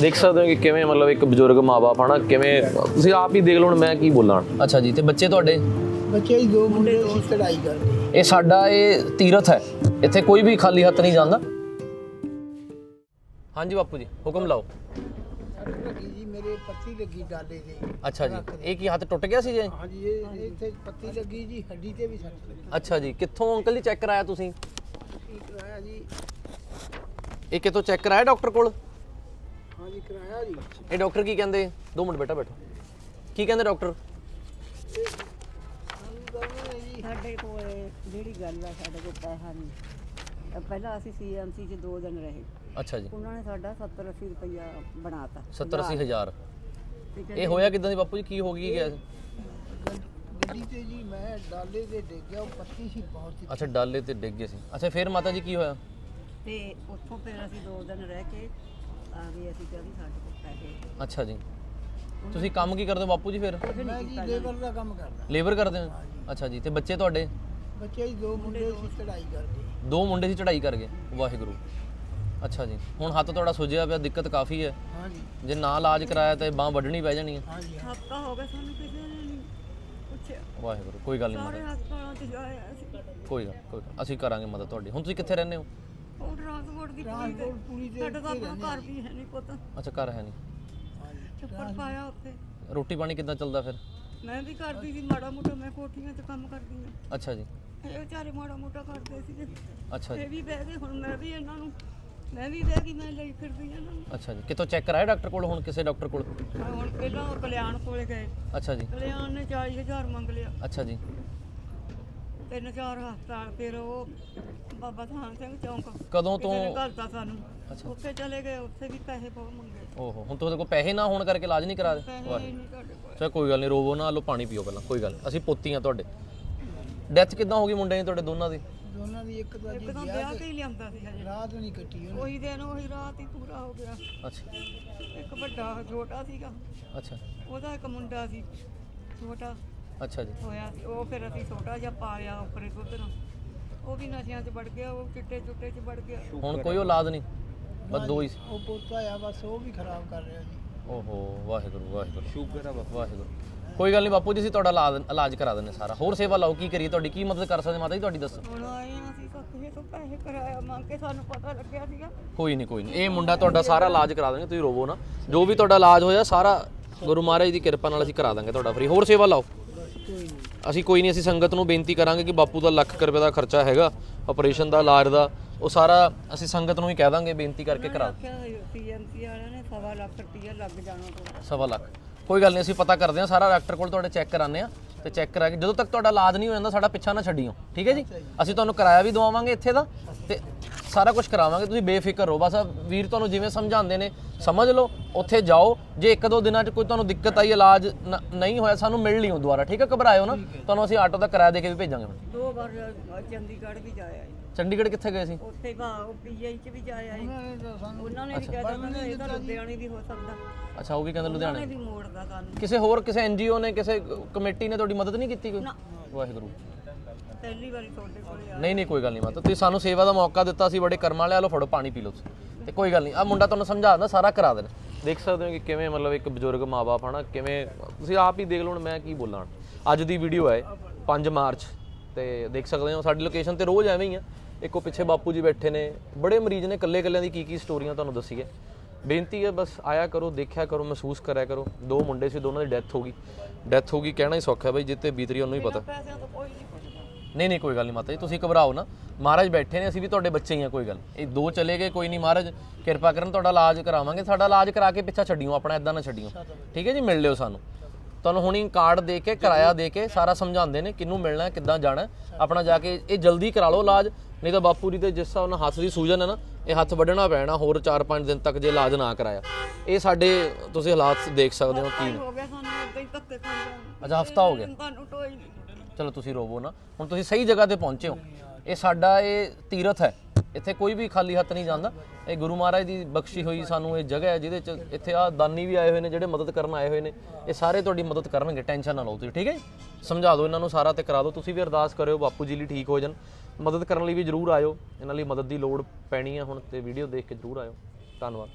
ਦੇਖ ਸਕਦੇ ਹੋ ਕਿ ਕਿਵੇਂ ਮਤਲਬ ਇੱਕ ਬਜ਼ੁਰਗ ਮਾਪੇ ਹਨਾ ਕਿਵੇਂ ਤੁਸੀਂ ਆਪ ਹੀ ਦੇਖ ਲਓ ਹੁਣ ਮੈਂ ਕੀ ਬੋਲਾਂ। ਅੱਛਾ ਜੀ ਤੇ ਬੱਚੇ ਤੁਹਾਡੇ? ਬੱਚੇ ਹੀ ਦੋ ਮੁੰਡੇ ਸੀ ਚੜਾਈ ਕਰਦੇ। ਇਹ ਸਾਡਾ ਇਹ ਤੀਰਥ ਹੈ। ਇੱਥੇ ਕੋਈ ਵੀ ਖਾਲੀ ਹੱਥ ਨਹੀਂ ਜਾਂਦਾ। ਹਾਂਜੀ ਬਾਪੂ ਜੀ ਹੁਕਮ ਲਾਓ। ਸੱਟ ਲੱਗੀ ਜੀ ਮੇਰੇ ਪੱਤੀ ਲੱਗੀ ਡਾਲੇ ਤੇ। ਅੱਛਾ ਜੀ ਇਹ ਕੀ ਹੱਥ ਟੁੱਟ ਗਿਆ ਸੀ ਜੀ? ਹਾਂਜੀ ਇਹ ਇਹ ਇੱਥੇ ਪੱਤੀ ਲੱਗੀ ਜੀ ਹੱਡੀ ਤੇ ਵੀ ਸੱਟ ਲੱਗੀ। ਅੱਛਾ ਜੀ ਕਿੱਥੋਂ ਅੰਕਲ ਜੀ ਚੈੱਕ ਕਰਾਇਆ ਤੁਸੀਂ? ਕੀ ਕਰਾਇਆ ਜੀ। ਇਹ ਕਿੱਥੋਂ ਚੈੱਕ ਕਰਾਇਆ ਡਾਕਟਰ ਕੋਲ? ਹਾਂਜੀ ਕਰਾਇਆ ਜੀ। ਇਹ ਡਾਕਟਰ ਕੀ ਕਹਿੰਦੇ? ਦੋ ਮਿੰਟ ਬੇਟਾ ਬੈਠੋ। ਕੀ ਕਹਿੰਦੇ ਡਾਕਟਰ? ਸਾਨੂੰ ਕਹਿੰਦੇ ਨੇ ਜੀ ਸਾਡੇ ਕੋਲ ਜਿਹੜੀ ਗੱਲ ਆ ਸਾਡੇ ਕੋਲ ਪੈਸਾ ਨਹੀਂ। ਅਹ ਪਹਿਲਾਂ ਅਸੀਂ ਸੀਐਮਸੀ 'ਚ ਦੋ ਦਿਨ ਰਹੇ। ਅੱਛਾ ਜੀ। ਉਹਨਾਂ ਨੇ ਸਾਡਾ 70 80 ਰੁਪਈਆ ਬਣਾਤਾ। 70 80 ਹਜ਼ਾਰ। ਠੀਕ ਹੈ ਇਹ ਹੋਇਆ ਕਿਦਾਂ ਦੀ ਬਾਪੂ ਜੀ? ਕੀ ਹੋ ਗਈ ਗਿਆ? ਗੱਡ- ਗੱਡੀ ਤੇ ਜੀ ਮੈਂ ਡਾਲੇ ਤੇ ਡਿੱਗ ਗਿਆ ਉਹ ਪੱਤੀ ਸੀ ਬਹੁਤ ਹੀ ਅੱਛਾ ਡਾਲੇ ਤੇ ਡਿੱਗ ਗਏ ਸੀ। ਅੱਛਾ ਫਿਰ ਮਾਤਾ ਜੀ ਕੀ ਹੋਇਆ? ਤੇ ਉੱਥੋਂ ਫਿਰ ਅਸੀਂ ਦੋ ਦਿਨ ਰਹਿ ਕੇ ਆ ਗਏ ਅਸੀਂ ਕਿਹਾ ਵੀ ਸਾਡੇ ਕੋਲ ਪੈਸੇ ਅੱਛਾ ਜੀ। ਤੁਸੀਂ ਕੰਮ ਕੀ ਕਰਦੇ ਹੋ ਬਾਪੂ ਜੀ ਫਿਰ? ਮੈਂ ਜੀ ਲੇਬਰ ਦਾ ਕੰਮ ਕਰਦਾ। ਲੇਬਰ ਕਰਦੇ ਹੋ? ਅੱਛਾ ਜੀ ਤੇ ਬੱਚੇ ਤੁਹਾਡੇ? ਬੱਚੇ ਹੀ ਦੋ ਮੁੰਡੇ ਸੀ ਚੜਾਈ ਕਰਦੇ। ਦੋ ਮੁੰਡੇ ਸੀ ਚੜਾਈ ਕਰ ਗਏ। ਵਾਹਿਗੁਰੂ। ਅੱਛਾ ਜੀ। ਹੁਣ ਹੱਥ ਤੁਹਾਡਾ ਸੁੱਜਿਆ ਪਿਆ ਦਿੱਕਤ ਕਾਫੀ ਹੈ। ਜੇ। ਨਾ ਇਲਾਜ ਕਰਾਇਆ ਤਾਂ ਬਾਹ ਵੱਢਣੀ ਪੈ ਜਾਣੀ ਹੈ। ਹਾਂਜੀ ਹਾਂ। ਹਫਤਾ ਹੋ ਗਿਆ ਸਾਨੂੰ ਕਿਸੇ ਨੇ ਨਹੀਂ ਪੁੱਛਿਆ। ਵਾਹਿਗੁਰੂ ਕੋਈ ਗੱਲ ਨਹੀਂ ਸਾਰੇ ਮਦਦ ਹਸਪਤਾਲਾਂ 'ਚ ਜਾਇਆ ਅਸੀਂ। ਕੋਈ ਗੱਲ ਕੋਈ ਗੱਲ। ਅਸੀਂ ਕਰਾਂਗੇ ਮਦਦ ਤੁਹਾਡੀ। ਹੁਣ ਤੁਸੀਂ ਕਿੱਥੇ ਰਹਿੰਦੇ ਹੋ? ਉਹ ਟਰਾਂਸਪੋਰਟ ਦੀ ਪੂਰੀ ਟਰਾਂਸਪੋਰਟ ਪੂਰੀ ਤੇ ਦੇ ਸਾਡਾ ਤਾਂ ਆਪਣਾ ਘਰ ਵੀ ਹੈ ਨਹੀਂ ਪੁੱਤ। ਅੱਛਾ ਘਰ ਹੈ ਨਹੀਂ। ਹਾਂਜੀ ਛੱਪੜ ਪਾਇਆ ਉੱਥੇ। ਰੋਟੀ ਪਾਣੀ ਕਿੱਦਾਂ ਚੱਲਦਾ ਫਿਰ? ਮੈਂ ਵੀ ਕਰਦੀ ਸੀ ਮਾੜਾ ਮੋਟਾ ਮੈਂ ਕੋਠੀਆਂ 'ਚ ਕੰਮ ਕਰਦੀ ਹਾਂ। ਅੱਛਾ ਜੀ। ਇਹ ਵਿਚਾਰੇ ਮਾੜਾ ਮੋਟਾ ਕਰਦੇ ਸੀਗੇ ਅੱਛਾ ਜੀ। ਇਹ ਵੀ ਬਹਿ ਗਏ ਹੁਣ ਮੈਂ ਵੀ ਇਹਨਾਂ ਨੂੰ ਮੈਂ ਵੀ ਬਹਿ ਗਈ ਮੈਂ ਲਈ ਫਿਰਦੀ ਹਾਂ ਇਹਨਾਂ ਨੂੰ। ਅੱਛਾ ਜੀ। ਕਿਤੋਂ ਚੈੱਕ ਕਰਾਇਆ ਡਾਕਟਰ ਕੋਲ ਹੁਣ ਕਿਸੇ ਡਾਕਟਰ ਕੋਲ? ਮੈਂ ਹੁਣ ਪਹਿਲਾਂ ਉਹ ਕਲਿਆਣ ਕੋਲੇ ਗਏ। ਅੱਛਾ ਜੀ। ਕਲਿਆਣ ਨੇ 40000 ਮੰਗ ਲਿਆ। ਅੱਛਾ ਜੀ। ਤਿੰਨ ਚਾਰ ਹਸਪਤਾਲ ਫਿਰ ਉਹ ਬਾਬਾ ਥਾਨ ਸਿੰਘ ਚੌਂਕ ਕਦੋਂ ਤੋਂ? ਘਲਤਾ ਸਾਨੂੰ। ਉੱਥੇ ਚਲੇ ਗਏ ਉੱਥੇ ਵੀ ਪੈਸੇ ਬਹੁਤ ਮੰਗੇ। ਓਹੋ ਹੁਣ ਤੁਹਾਡੇ ਕੋਲ ਪੈਸੇ ਨਾ ਹੋਣ ਕਰਕੇ ਇਲਾਜ ਨਹੀਂ ਕਰਾ ਰਹੇ? ਪੈਸੇ ਵਾਹਿਗੁਰੂ ਨਹੀਂ ਤੁਹਾਡੇ ਕੋਲ। ਚਾ ਕੋਈ ਗੱਲ ਨਹੀਂ ਰੋਵੋ ਨਾ ਲੋ ਪਾਣੀ ਪੀਓ ਪਹਿਲਾਂ ਕੋਈ ਗੱਲ। ਅਸੀਂ ਪੋਤੀ ਆ ਤੁਹਾਡੇ। ਡੈਥ ਕਿੱਦਾਂ ਹੋ ਗਈ ਮੁੰਡੇ ਦੀ ਤੁਹਾਡੇ ਦੋਨਾਂ ਦੀ? ਦੋਨਾਂ ਦੀ ਇੱਕ ਤਾਂ ਜੀ ਇੱਕ ਤਾਂ ਵਿਆਹ ਕੇ ਹੀ ਲਿਆਂਦਾ ਸੀ ਹਜੇ। ਰਾਤ ਨਹੀਂ ਕੱਟੀ ਉਹਨੇ। ਉਹੀ ਦਿਨ ਉਹੀ ਰਾਤ ਹੀ ਪੂਰਾ ਹੋ ਗਿਆ। ਅੱਛਾ। ਇੱਕ ਵੱਡਾ ਛੋਟਾ ਸੀਗਾ। ਅੱਛਾ। ਉਹਦਾ ਇੱਕ ਮੁੰਡਾ ਸੀ ਛੋਟਾ। ਅੱਛਾ ਜੀ। ਹੋਇਆ ਸੀ। ਉਹ ਫਿਰ ਅਸੀਂ ਛੋਟਾ ਜਿਹਾ ਪਾਲਿਆ ਉੱਪਰੇ ਨਾਲ ਉਹ ਵੀ ਨਸ਼ਿਆਂ 'ਚ ਵੜ ਗਿਆ ਉਹ ਚਿੱਟੇ ਚੁੱਟੇ 'ਚ ਵੜ ਗਿਆ। ਹੁਣ ਕੋਈ ਔਲਾਦ ਨਹੀਂ? ਬਸ ਦੋ ਹੀ ਸੀ। ਉਹ ਪੋਤਾ ਆ ਬਸ ਉਹ ਵੀ ਖਰਾਬ ਕਰ ਰਿਹਾ ਜੀ ਓਹੋ ਵਾਹਿਗੁਰੂ ਵਾਹਿਗੁਰੂ। ਸ਼ੂਗਰ ਆ ਵਾਹਿਗੁਰੂ। ਕੋਈ ਗੱਲ ਨਹੀਂ ਬਾਪੂ ਜੀ ਅਸੀਂ ਤੁਹਾਡਾ ਇਲਾਜ ਇਲਾਜ ਕਰਾ ਦਿੰਦੇ ਸਾਰਾ। ਹੋਰ ਸੇਵਾ ਲਾਓ ਕੀ ਕਰੀਏ? ਤੁਹਾਡੀ ਕੀ ਮਦਦ ਕਰ ਸਕਦੇ ਮਾਤਾ ਜੀ ਤੁਹਾਡੀ ਦੱਸੋ। ਹੁਣ ਆਏ ਹਾਂ ਅਸੀਂ ਸੱਤੇ ਤੋਂ ਪੈਸੇ ਕਰਾਇਆ ਮੰਗ ਕੇ ਸਾਨੂੰ ਪਤਾ ਲੱਗਿਆ ਸੀਗਾ। ਕੋਈ ਨਹੀਂ ਕੋਈ ਨਹੀਂ। ਇਹ ਮੁੰਡਾ ਤੁਹਾਡਾ ਸਾਰਾ ਇਲਾਜ ਕਰਾ ਦਾਂਗੇ ਤੁਸੀਂ ਰੋਵੋ ਨਾ। ਜੋ ਵੀ ਤੁਹਾਡਾ ਇਲਾਜ ਹੋਇਆ ਸਾਰਾ ਗੁਰੂ ਮਹਾਰਾਜ ਦੀ ਕਿਰਪਾ ਨਾਲ ਅਸੀਂ ਕਰਾ ਦਾਂਗੇ ਤੁਹਾਡਾ ਫਰੀ। ਹੋਰ ਸੇਵਾ ਲਾਓ। ਅਸੀਂ ਕੋਈ ਨਹੀਂ ਅਸੀਂ ਸੰਗਤ ਨੂੰ ਬੇਨਤੀ ਕਰਾਂਗੇ ਕਿ ਬਾਪੂ ਦਾ ਲੱਖ ਕੁ ਰੁਪਏ ਦਾ ਖਰਚਾ ਹੈਗਾ ਆਪਰੇਸ਼ਨ ਦਾ ਇਲਾਜ ਦਾ ਉਹ ਸਾਰਾ ਅਸੀਂ ਸੰਗਤ ਨੂੰ ਹੀ ਕਹਿ ਦਾਂਗੇ ਬੇਨਤੀ ਕਰਕੇ ਕਰਾ ਵਾਲਿਆਂ ਨੇ ਸਵਾ ਲੱਖ ਰੁਪਈਆ ਲੱਗ ਜਾਣਾ ਤੋਂ ਸਵਾ ਲੱਖ। ਕੋਈ ਗੱਲ ਨਹੀਂ ਅਸੀਂ ਪਤਾ ਕਰਦੇ ਹਾਂ ਸਾਰਾ ਡਾਕਟਰ ਕੋਲ ਤੁਹਾਡੇ ਚੈੱਕ ਕਰਾਉਂਦੇ ਆ ਤੇ ਚੈੱਕ ਕਰਾ ਕੇ ਜਦੋਂ ਤੱਕ ਤੁਹਾਡਾ ਇਲਾਜ ਨਹੀਂ ਹੋ ਜਾਂਦਾ ਸਾਡਾ ਪਿੱਛਾ ਨਾ ਛੱਡਿਓ। ਠੀਕ ਹੈ ਜੀ? ਅਸੀਂ ਤੁਹਾਨੂੰ ਕਿਰਾਇਆ ਵੀ ਦਵਾਵਾਂਗੇ ਇੱਥੇ ਦਾ ਤੇ ਸਾਰਾ ਕੁਝ ਕਰਾਵਾਂਗੇ। ਤੁਸੀਂ ਬੇਫਿਕਰ ਰਹੋ। ਬਸ ਵੀਰ ਤੁਹਾਨੂੰ ਜਿਵੇਂ ਸਮਝਾਉਂਦੇ ਨੇ ਸਮਝ ਲਓ ਉੱਥੇ ਜਾਓ। ਜੇ ਇੱਕ ਦੋ ਦਿਨਾਂ 'ਚ ਕੋਈ ਤੁਹਾਨੂੰ ਦਿੱਕਤ ਆਈ ਇਲਾਜ ਨਹੀਂ ਹੋਇਆ ਸਾਨੂੰ ਮਿਲ ਲਿਓ ਦੁਬਾਰਾ। ਠੀਕ ਹੈ? ਘਬਰਾਇਓ ਨਾ। ਤੁਹਾਨੂੰ ਅਸੀਂ ਆਟੋ ਦਾ ਕਿਰਾਇਆ ਦੇ ਕੇ ਵੀ ਭੇਜਾਂਗੇ ਦੋ ਵਾਰ ਚੰਡੀਗੜ੍ਹ ਵੀ ਜਾਇਆ ਚੰਡੀਗੜ੍ਹ ਕਿੱਥੇ ਗਏ ਸੀ? ਉੱਥੇ ਬਾ ਉਹ ਪੀਆਈ 'ਚ ਵੀ ਜਾਇਆ ਜੀ ਉਹਨਾਂ ਨੇ ਤਾਂ ਸਾਨੂੰ ਉਹਨਾਂ ਨੇ ਵੀ ਕਹਿ ਦਿੱਤਾ ਇਹ ਤਾਂ ਲੁਧਿਆਣੇ ਵੀ ਹੋ ਸਕਦਾ। ਅੱਛਾ ਉਹ ਵੀ ਕਹਿੰਦੇ ਉਹਨਾਂ ਲੁਧਿਆਣੇ ਵੀ ਮੋੜਦਾ ਸਾਨੂੰ ਕਿਸੇ ਹੋਰ ਕਿਸੇ ਐਨਜੀਓ ਨੇ ਕਿਸੇ ਕਮੇਟੀ ਨੇ ਤੁਹਾਡੀ ਮਦਦ ਨਹੀਂ ਕੀਤੀ ਕੋਈ? ਨਾ। ਵਾਹਿਗੁਰੂ। ਪਹਿਲੀ ਵਾਰੀ ਤੁਹਾਡੇ ਕੋਲੇ ਆ ਨਹੀਂ ਨਹੀਂ ਕੋਈ ਗੱਲ ਨਹੀਂ ਮਾਤਾ। ਤੁਸੀਂ ਸਾਨੂੰ ਸੇਵਾ ਦਾ ਮੌਕਾ ਦਿੱਤਾ ਸੀ ਬੜੇ ਕਰਮਾਂ ਵਾਲੇ ਆ ਲਓ ਫੜੋ ਪਾਣੀ ਪੀ ਲਓ ਤੁਸੀਂ। ਤੇ ਕੋਈ ਗੱਲ ਨਹੀਂ। ਆ ਮੁੰਡਾ ਤੁਹਾਨੂੰ ਸਮਝਾ ਦਿੰਦਾ ਸਾਰਾ ਕਰਾ ਦੇਣਾ। ਦੇਖ ਸਕਦੇ ਹੋ ਕਿ ਕਿਵੇਂ ਮਤਲਬ ਇੱਕ ਬਜ਼ੁਰਗ ਮਾਪੇ ਹਨਾ ਕਿਵੇਂ ਤੁਸੀਂ ਆਪ ਹੀ ਦੇਖ ਲਓ ਹੁਣ ਮੈਂ ਕੀ ਬੋਲਾਂ। ਅੱਜ ਦੀ ਵੀਡੀਓ ਹੈ 5 ਮਾਰਚ। ਤੇ ਦੇਖ ਸਕਦੇ ਹੋ ਸਾਡੀ ਲੋਕੇਸ਼ਨ ਤੇ ਰੋਜ਼ ਐਵੇਂ ਹੀ ਆ। ਇੱਕੋ ਪਿੱਛੇ ਬਾਪੂ ਜੀ ਬੈਠੇ ਨੇ। ਬੜੇ ਮਰੀਜ਼ ਨੇ ਕੱਲੇ ਕੱਲਿਆਂ ਦੀ ਕੀ ਕੀ ਸਟੋਰੀਆਂ ਤੁਹਾਨੂੰ ਦੱਸੀਏ ਬੇਨਤੀ ਹੈ ਬਸ ਆਇਆ ਕਰੋ ਦੇਖਿਆ ਕਰੋ ਮਹਿਸੂਸ ਕਰਿਆ ਕਰੋ। ਦੋ ਮੁੰਡੇ ਸੀ ਦੋਨਾਂ ਦੀ ਡੈਥ ਹੋ ਗਈ। ਡੈਥ ਹੋ ਗਈ ਕਹਿਣਾ ਹੀ ਸੌਖਾ ਹੈ ਬਈ ਜਿੱਤੇ ਬੀਤ ਰਹੀ ਉਹਨੂੰ ਹੀ ਪਤਾ। ਨਹੀਂ ਨਹੀਂ ਨਹੀਂ ਕੋਈ ਗੱਲ ਨਹੀਂ ਮਾਤਾ ਜੀ ਤੁਸੀਂ ਘਬਰਾਓ ਨਾ। ਮਹਾਰਾਜ ਬੈਠੇ ਨੇ ਅਸੀਂ ਵੀ ਤੁਹਾਡੇ ਬੱਚੇ ਹੀ ਆ ਕੋਈ ਗੱਲ। ਇਹ ਦੋ ਚਲੇ ਗਏ ਕੋਈ ਨਹੀਂ ਮਹਾਰਾਜ। ਕਿਰਪਾ ਕਰਨ ਤੁਹਾਡਾ ਇਲਾਜ ਕਰਾਵਾਂਗੇ। ਸਾਡਾ ਇਲਾਜ ਕਰਾ ਕੇ ਪਿੱਛਾ ਛੱਡਿਓ ਆਪਣਾ ਇਦਾਂ ਨਾ ਛੱਡਿਓ। ਠੀਕ ਹੈ ਜੀ ਮਿਲ ਲਿਓ ਸਾਨੂੰ। ਤੁਹਾਨੂੰ ਹੁਣੀ ਕਾਰਡ ਦੇ ਕੇ ਕਿਰਾਇਆ ਦੇ ਕੇ ਸਾਰਾ ਸਮਝਾਉਂਦੇ ਨੇ ਕਿਹਨੂੰ ਮਿਲਣਾ ਕਿੱਦਾਂ ਜਾਣਾ। ਆਪਣਾ ਜਾ ਕੇ ਇਹ ਜਲਦੀ ਕਰਾ ਲਓ ਇਲਾਜ। ਨਹੀਂ ਤਾਂ ਬਾਪੂ ਜੀ ਦੇ ਜਿਸ ਹਿਸਾਬ ਨਾਲ ਹੱਥ ਦੀ ਸੂਜਨ ਹੈ ਨਾ ਇਹ ਹੱਥ ਵੱਢਣਾ ਪੈਣਾ ਹੋਰ 4-5 ਦਿਨ ਤੱਕ ਜੇ ਇਲਾਜ ਨਾ ਕਰਾਇਆ। ਇਹ ਸਾਡੇ ਤੁਸੀਂ ਹਾਲਾਤ ਦੇਖ ਸਕਦੇ ਹੋ ਕੀ ਨੇ। ਹੋ ਗਿਆ ਸਾਨੂੰ ਏਦਾਂ ਹੀ ਧੱਕੇ ਖਾਂਦੇ ਨੂੰ। ਅੱਛਾ ਹਫਤਾ ਹੋ ਗਿਆ। ਤੁਹਾਨੂੰ ਟੋਈ ਨਹੀਂ। ਚਲੋ ਤੁਸੀਂ ਰੋਵੋ ਨਾ। ਹੁਣ ਤੁਸੀਂ ਸਹੀ ਜਗ੍ਹਾ ਤੇ ਪਹੁੰਚੇ ਹੋ। ਇਹ ਸਾਡਾ ਇਹ ਤੀਰਥ ਹੈ। ਇੱਥੇ ਕੋਈ ਵੀ ਖਾਲੀ ਹੱਥ ਨਹੀਂ ਜਾਂਦਾ। ਇਹ ਗੁਰੂ ਮਹਾਰਾਜ ਦੀ ਬਖਸ਼ੀ ਹੋਈ ਸਾਨੂੰ ਇਹ ਜਗ੍ਹਾ ਹੈ, ਜਿਹਦੇ ਚ ਇੱਥੇ ਆ ਦਾਨੀ ਵੀ ਆਏ ਹੋਏ ਨੇ, ਜਿਹੜੇ ਮਦਦ ਕਰਨ ਆਏ ਹੋਏ ਨੇ। ਇਹ ਸਾਰੇ ਤੁਹਾਡੀ ਮਦਦ ਕਰਨਗੇ, ਟੈਨਸ਼ਨ ਨਾ ਲਓ ਤੁਸੀਂ, ਠੀਕ ਹੈ ਸਮਝਾ ਦਿਓ ਇਹਨਾਂ ਨੂੰ ਸਾਰਾ ਤੇ ਕਰਾ ਦਿਓ। ਤੁਸੀਂ ਵੀ ਅਰਦਾਸ ਕਰਿਓ, ਬਾਪੂ ਜੀ ਲਈ ਠੀਕ ਹੋ ਜਾਣ। ਮਦਦ ਕਰਨ ਲਈ ਵੀ ਜਰੂਰ ਆਇਓ। ਇਹਨਾਂ ਲਈ ਮਦਦ ਦੀ ਲੋੜ ਪੈਣੀ ਹੈ ਹੁਣ ਤੇ ਵੀਡੀਓ ਦੇਖ ਕੇ ਜਰੂਰ ਆਇਓ। ਧੰਨਵਾਦ।